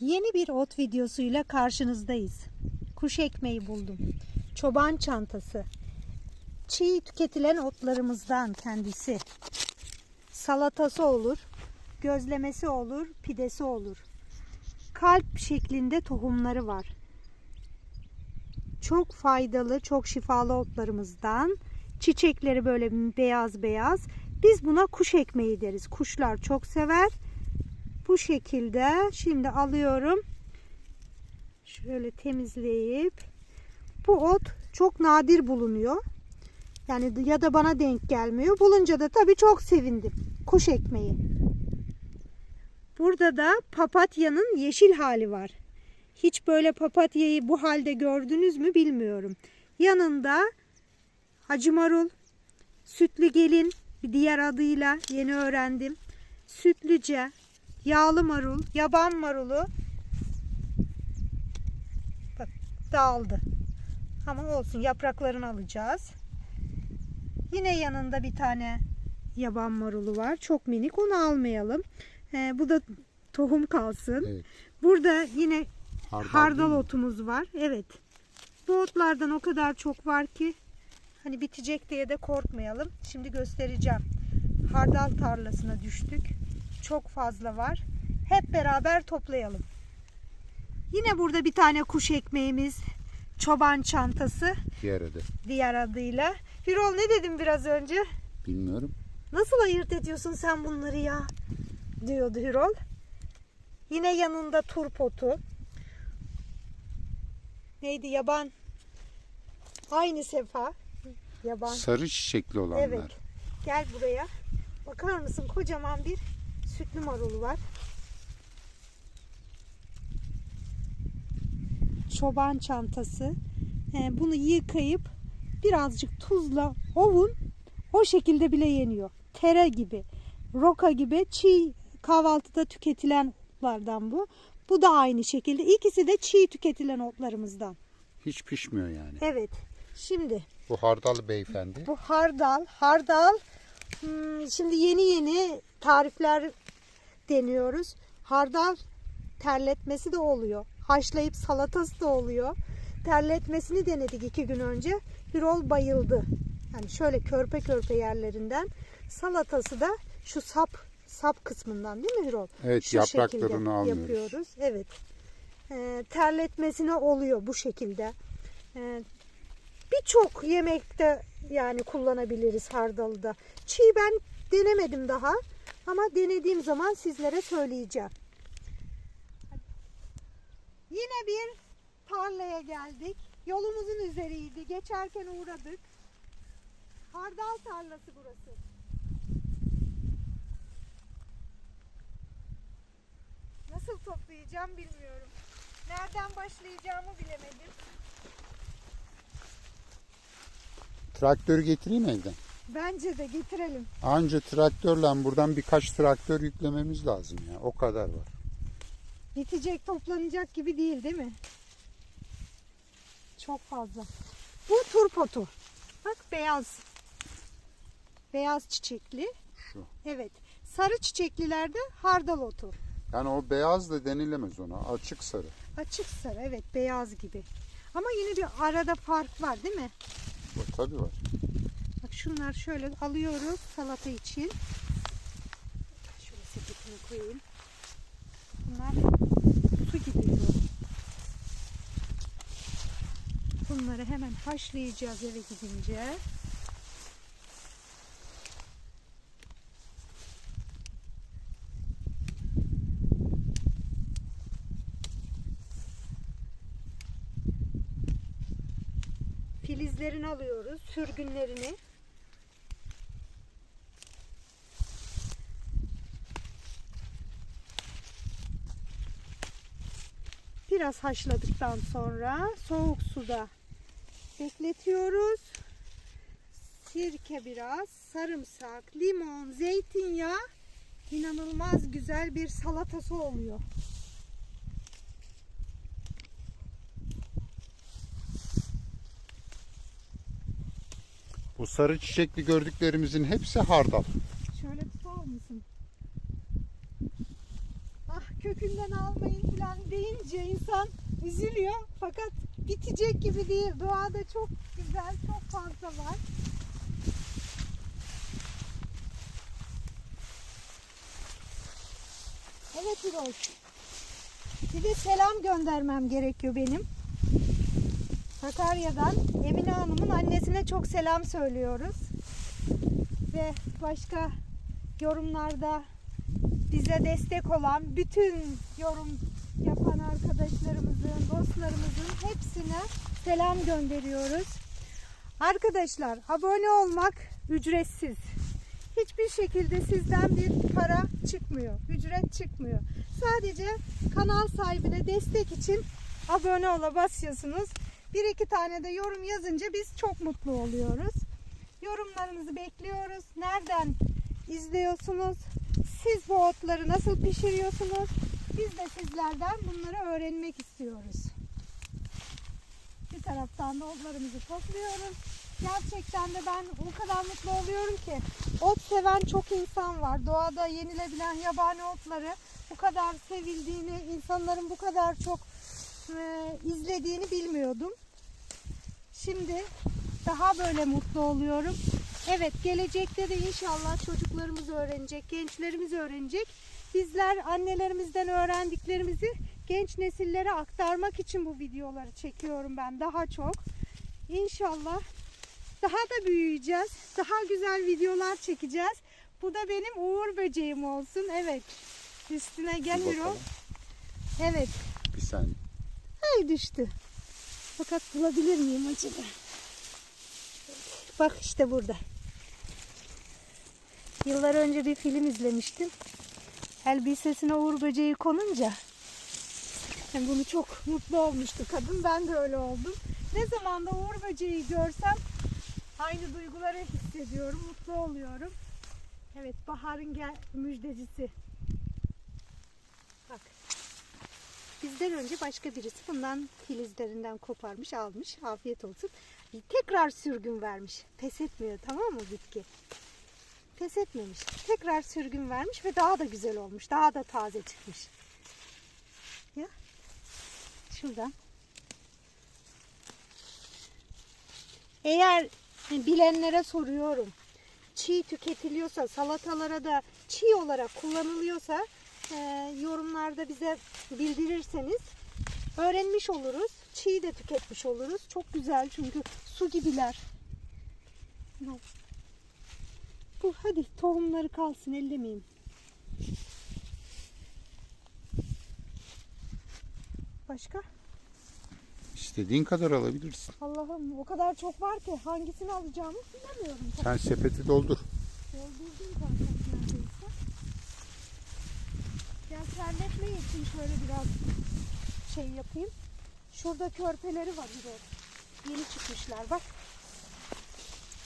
Yeni bir ot videosuyla karşınızdayız. Kuş ekmeği buldum. Çoban çantası. Çiğ tüketilen otlarımızdan kendisi. Salatası olur, gözlemesi olur, pidesi olur. Kalp şeklinde tohumları var. Çok faydalı, çok şifalı otlarımızdan. Çiçekleri böyle beyaz beyaz. Biz buna kuş ekmeği deriz. Kuşlar çok sever. Bu şekilde şimdi alıyorum. Şöyle temizleyip bu ot çok nadir bulunuyor. Yani ya da bana denk gelmiyor. Bulunca da tabii çok sevindim. Kuş ekmeği. Burada da papatyanın yeşil hali var. Hiç böyle papatyayı bu halde gördünüz mü bilmiyorum. Yanında hacı marul, sütlü gelin bir diğer adıyla yeni öğrendim. Sütlüce, yağlı marul, yaban marulu bak dağıldı. Ama olsun yapraklarını alacağız. Yine yanında bir tane yaban marulu var. Çok minik onu almayalım. Ee, bu da tohum kalsın. Evet. Burada yine Hardal, hardal otumuz var. Evet. Bu otlardan o kadar çok var ki hani bitecek diye de korkmayalım. Şimdi göstereceğim. Hardal tarlasına düştük. Çok fazla var. Hep beraber toplayalım. Yine burada bir tane kuş ekmeğimiz. Çoban çantası Diğer adı. diğer adıyla. Birol ne dedim biraz önce? Bilmiyorum. Nasıl ayırt ediyorsun sen bunları ya? Diyordu Hürol. Yine yanında turpotu. Neydi yaban? Aynı sefa. Yaban. Sarı çiçekli olanlar. Evet. Gel buraya. Bakar mısın kocaman bir sütlü marulu var. Çoban çantası. Ee, bunu yıkayıp birazcık tuzla ovun. O şekilde bile yeniyor. Tere gibi, roka gibi çiğ kahvaltıda tüketilen otlardan bu. Bu da aynı şekilde. İkisi de çiğ tüketilen otlarımızdan. Hiç pişmiyor yani. Evet. Şimdi Bu hardal beyefendi. bu hardal, hardal. Hmm, şimdi yeni yeni tarifler deniyoruz. Hardal terletmesi de oluyor. Haşlayıp salatası da oluyor. Terletmesini denedik iki gün önce. Hürol bayıldı. Yani şöyle körpe körpe yerlerinden. Salatası da şu sap sap kısmından değil mi Hürol? Evet, Şu yapraklarını şekilde almıyoruz. Yapıyoruz. Evet. Ee, terletmesine oluyor bu şekilde. Ee, Birçok yemekte yani kullanabiliriz hardalı da. Çiğ ben denemedim daha ama denediğim zaman sizlere söyleyeceğim. Yine bir tarlaya geldik. Yolumuzun üzeriydi. Geçerken uğradık. Hardal tarlası burası. Nasıl toplayacağım bilmiyorum. Nereden başlayacağımı bilemedim. Traktörü getireyim evden. Bence de getirelim. Anca traktörle buradan birkaç traktör yüklememiz lazım ya. O kadar var. Bitecek, toplanacak gibi değil değil mi? Çok fazla. Bu turpotu. Bak beyaz. Beyaz çiçekli. Şu. Evet. Sarı çiçeklilerde hardal otu. Yani o beyaz da denilemez ona. Açık sarı. Açık sarı evet beyaz gibi. Ama yine bir arada fark var değil mi? Bak, tabii var. Bak şunlar şöyle alıyoruz salata için. Şöyle sepetine koyayım. Bunlar su gibi bu. Bunları hemen haşlayacağız eve gidince. Filizlerini alıyoruz, sürgünlerini. Biraz haşladıktan sonra soğuk suda bekletiyoruz. Sirke biraz, sarımsak, limon, zeytinyağı inanılmaz güzel bir salatası oluyor. Bu sarı çiçekli gördüklerimizin hepsi hardal. Şöyle tutar mısın? Ah kökünden almayın falan deyince insan üzülüyor. Fakat bitecek gibi değil. Doğada çok güzel, çok fazla var. Evet İrol. Bir de selam göndermem gerekiyor benim. Sakarya'dan Emine Hanım'ın annesine çok selam söylüyoruz. Ve başka yorumlarda bize destek olan bütün yorum yapan arkadaşlarımızın, dostlarımızın hepsine selam gönderiyoruz. Arkadaşlar abone olmak ücretsiz. Hiçbir şekilde sizden bir para çıkmıyor, ücret çıkmıyor. Sadece kanal sahibine destek için abone ola basıyorsunuz. Bir iki tane de yorum yazınca biz çok mutlu oluyoruz. Yorumlarınızı bekliyoruz. Nereden izliyorsunuz? Siz bu otları nasıl pişiriyorsunuz? Biz de sizlerden bunları öğrenmek istiyoruz. Bir taraftan da otlarımızı topluyoruz. Gerçekten de ben o kadar mutlu oluyorum ki ot seven çok insan var. Doğada yenilebilen yabani otları bu kadar sevildiğini, insanların bu kadar çok e, izlediğini bilmiyordum. Şimdi daha böyle mutlu oluyorum. Evet gelecekte de inşallah çocuklarımız öğrenecek, gençlerimiz öğrenecek. Bizler annelerimizden öğrendiklerimizi genç nesillere aktarmak için bu videoları çekiyorum ben daha çok. İnşallah daha da büyüyeceğiz. Daha güzel videolar çekeceğiz. Bu da benim uğur böceğim olsun. Evet. Üstüne gel Hiro. Evet. Bir saniye. Ay düştü. Fakat bulabilir miyim acaba? Bak işte burada. Yıllar önce bir film izlemiştim. Elbisesine uğur böceği konunca yani bunu çok mutlu olmuştu kadın. Ben de öyle oldum. Ne zaman da uğur böceği görsem aynı duyguları hissediyorum. Mutlu oluyorum. Evet baharın gel müjdecisi. Bak. Bizden önce başka birisi bundan filizlerinden koparmış almış. Afiyet olsun. Tekrar sürgün vermiş. Pes etmiyor tamam mı bitki? Pes etmemiş. Tekrar sürgün vermiş ve daha da güzel olmuş. Daha da taze çıkmış. Ya. Şuradan. Eğer bilenlere soruyorum. Çiğ tüketiliyorsa, salatalara da çiğ olarak kullanılıyorsa e, yorumlarda bize bildirirseniz öğrenmiş oluruz. Çiğ de tüketmiş oluruz. Çok güzel çünkü su gibiler. Bu, hadi tohumları kalsın ellemeyeyim. Başka? İstediğin kadar alabilirsin. Allah'ım o kadar çok var ki hangisini alacağımı bilemiyorum. Sen sepeti doldur. Doldurdum zaten Ben terletme için şöyle biraz şey yapayım. Şurada körpeleri var bir de. Yeni çıkmışlar bak.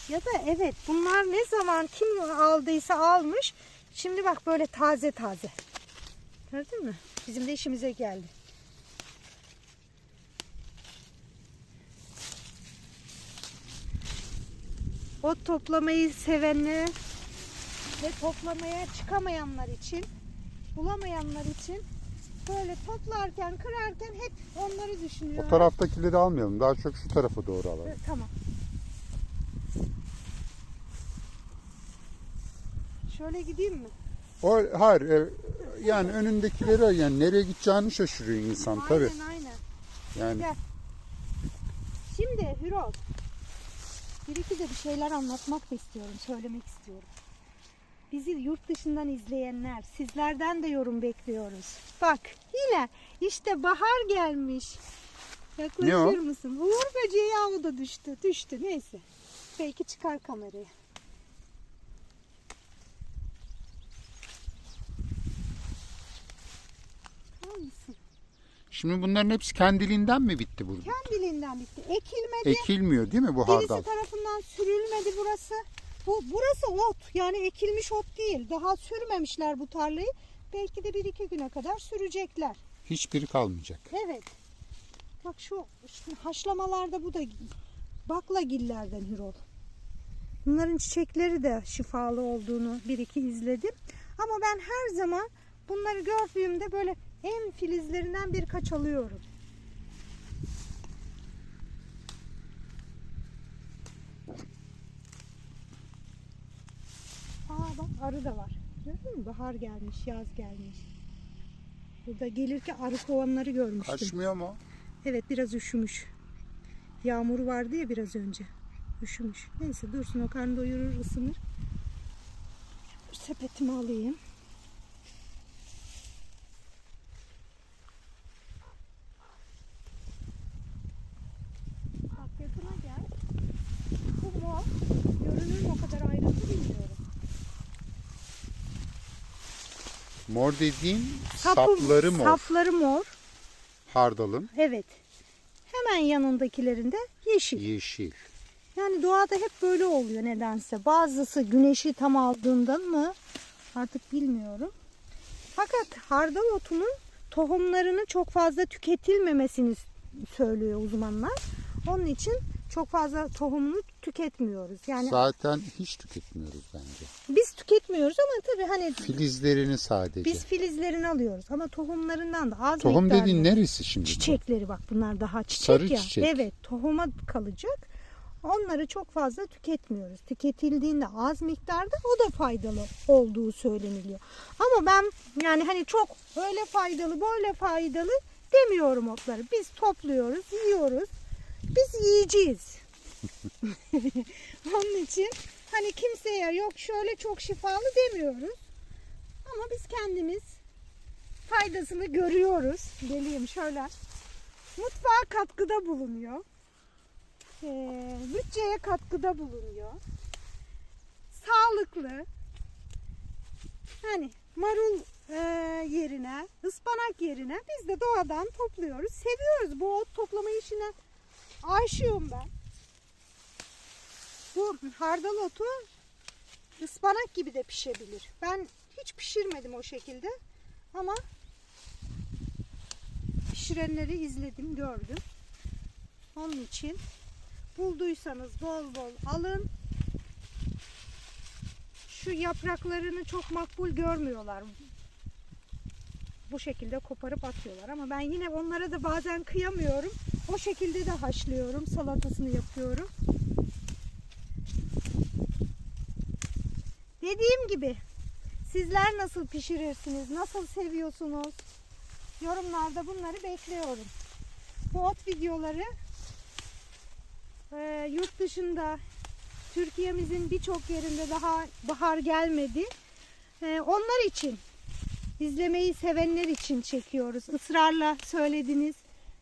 Ya da evet bunlar ne zaman kim aldıysa almış. Şimdi bak böyle taze taze. Gördün mü? Bizim de işimize geldi. Ot toplamayı sevenler ve toplamaya çıkamayanlar için, bulamayanlar için böyle toplarken, kırarken hep onları düşünüyorum. O taraftakileri almayalım. Daha çok şu tarafa doğru alalım. Evet, Tamam. Şöyle gideyim mi? O hayır e, yani önündekileri yani nereye gideceğini şaşırıyor insan tabii. Aynen aynen. Yani Gel. Şimdi Hürol. Bir iki de bir şeyler anlatmak da istiyorum, söylemek istiyorum. Bizi yurt dışından izleyenler, sizlerden de yorum bekliyoruz. Bak yine işte bahar gelmiş. Yaklaşır mısın? Uğur böceği o da düştü. Düştü neyse. Belki çıkar kameraya. Bakar mısın? şimdi bunların hepsi kendiliğinden mi bitti burada? Kendiliğinden bitti. Ekilmedi. Ekilmiyor değil mi bu hardal? Birisi tarafından sürülmedi burası. Bu burası ot. Yani ekilmiş ot değil. Daha sürmemişler bu tarlayı. Belki de bir iki güne kadar sürecekler. Hiçbiri kalmayacak. Evet. Bak şu, şu haşlamalarda bu da baklagillerden hürol. Bunların çiçekleri de şifalı olduğunu bir iki izledim. Ama ben her zaman bunları gördüğümde böyle en filizlerinden birkaç alıyorum. Aa bak arı da var. Gördün mü? Bahar gelmiş, yaz gelmiş. Burada gelirken arı kovanları görmüştüm. Kaçmıyor mu? Evet biraz üşümüş. Yağmur vardı ya biraz önce. Üşümüş. Neyse dursun o karnı doyurur ısınır. Sepetimi alayım. Bak yakına gel. Bu mor. Görünür mü o kadar ayrıntı bilmiyorum. Mor dediğin Sapı- sapları mor. Sapları mor. Hardalın Evet. Hemen yanındakilerinde yeşil. yeşil. Yani doğada hep böyle oluyor nedense. Bazısı güneşi tam aldığından mı artık bilmiyorum. Fakat hardal otunun tohumlarını çok fazla tüketilmemesini söylüyor uzmanlar. Onun için çok fazla tohumunu tüketmiyoruz. Yani Zaten hiç tüketmiyoruz bence. biz tüketmiyoruz ama tabii hani Filizlerini sadece. biz filizlerini alıyoruz ama tohumlarından da az Tohum miktarda. dediğin neresi şimdi? bu? Çiçekleri bak bunlar daha çiçek Sarı ya. çiçek. Evet tohuma kalacak. Onları çok fazla tüketmiyoruz. Tüketildiğinde az miktarda o da faydalı olduğu söyleniliyor. Ama ben yani hani çok öyle faydalı böyle faydalı demiyorum otları. Biz topluyoruz, yiyoruz. Biz yiyeceğiz. Onun için hani kimseye yok şöyle çok şifalı demiyoruz. Ama biz kendimiz faydasını görüyoruz. Geleyim şöyle. Mutfağa katkıda bulunuyor. Ee, bütçeye katkıda bulunuyor. Sağlıklı. Hani marul e, yerine, ıspanak yerine biz de doğadan topluyoruz. Seviyoruz bu ot toplama işine. Aşığım ben. Bu hardal otu ıspanak gibi de pişebilir. Ben hiç pişirmedim o şekilde. Ama pişirenleri izledim, gördüm. Onun için bulduysanız bol bol alın. Şu yapraklarını çok makbul görmüyorlar. Bu şekilde koparıp atıyorlar ama ben yine onlara da bazen kıyamıyorum. O şekilde de haşlıyorum, salatasını yapıyorum. Dediğim gibi sizler nasıl pişirirsiniz, nasıl seviyorsunuz? Yorumlarda bunları bekliyorum. Bu ot videoları e, yurt dışında Türkiye'mizin birçok yerinde daha bahar gelmedi. E, onlar için izlemeyi sevenler için çekiyoruz. Israrla söylediniz.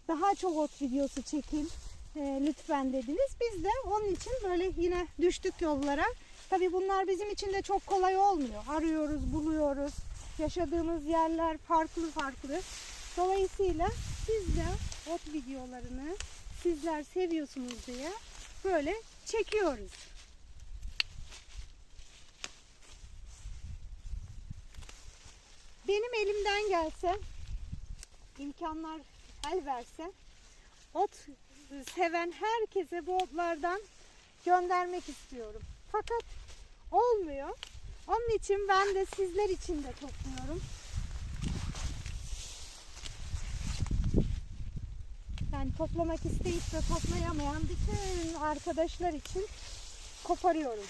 Daha çok ot videosu çekin e, lütfen dediniz. Biz de onun için böyle yine düştük yollara. Tabii bunlar bizim için de çok kolay olmuyor. Arıyoruz, buluyoruz. Yaşadığımız yerler farklı farklı. Dolayısıyla biz de ot videolarını sizler seviyorsunuz diye böyle çekiyoruz. Benim elimden gelse, imkanlar el verse, ot seven herkese bu otlardan göndermek istiyorum. Fakat olmuyor. Onun için ben de sizler için de topluyorum. Yani toplamak isteyip de toplayamayan bütün arkadaşlar için koparıyorum.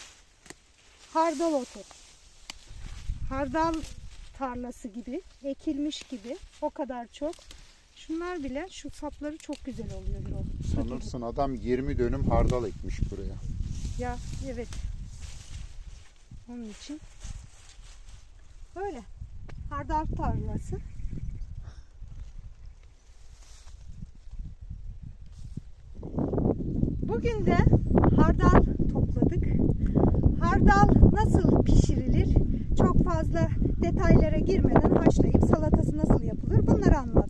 Hardal otu. Hardal tarlası gibi, ekilmiş gibi o kadar çok. Şunlar bile şu sapları çok güzel oluyor Birol. Sanırsın adam 20 dönüm hardal ekmiş buraya. Ya evet. Onun için böyle hardal tarlası. Bugün de hardal topladık. Hardal nasıl pişirilir? Çok fazla detaylara girmeden haşlayıp salatası nasıl yapılır? Bunları anlattık.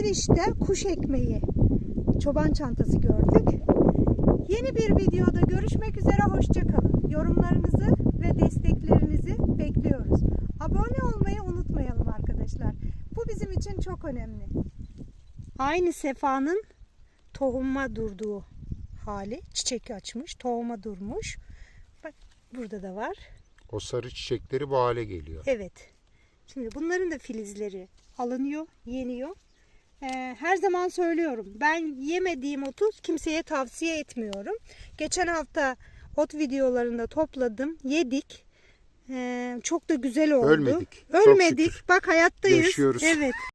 Girişte kuş ekmeği, çoban çantası gördük. Yeni bir videoda görüşmek üzere hoşçakalın. Yorumlarınızı ve desteklerinizi bekliyoruz. Abone olmayı unutmayalım arkadaşlar. Bu bizim için çok önemli. Aynı sefanın tohuma durduğu hali. Çiçek açmış, tohuma durmuş. Bak burada da var. O sarı çiçekleri bu hale geliyor. Evet. Şimdi bunların da filizleri alınıyor, yeniyor. Ee, her zaman söylüyorum. Ben yemediğim otu kimseye tavsiye etmiyorum. Geçen hafta ot videolarında topladım, yedik. Ee, çok da güzel oldu. Ölmedik. Ölmedik. Bak hayattayız. Yaşıyoruz. Evet.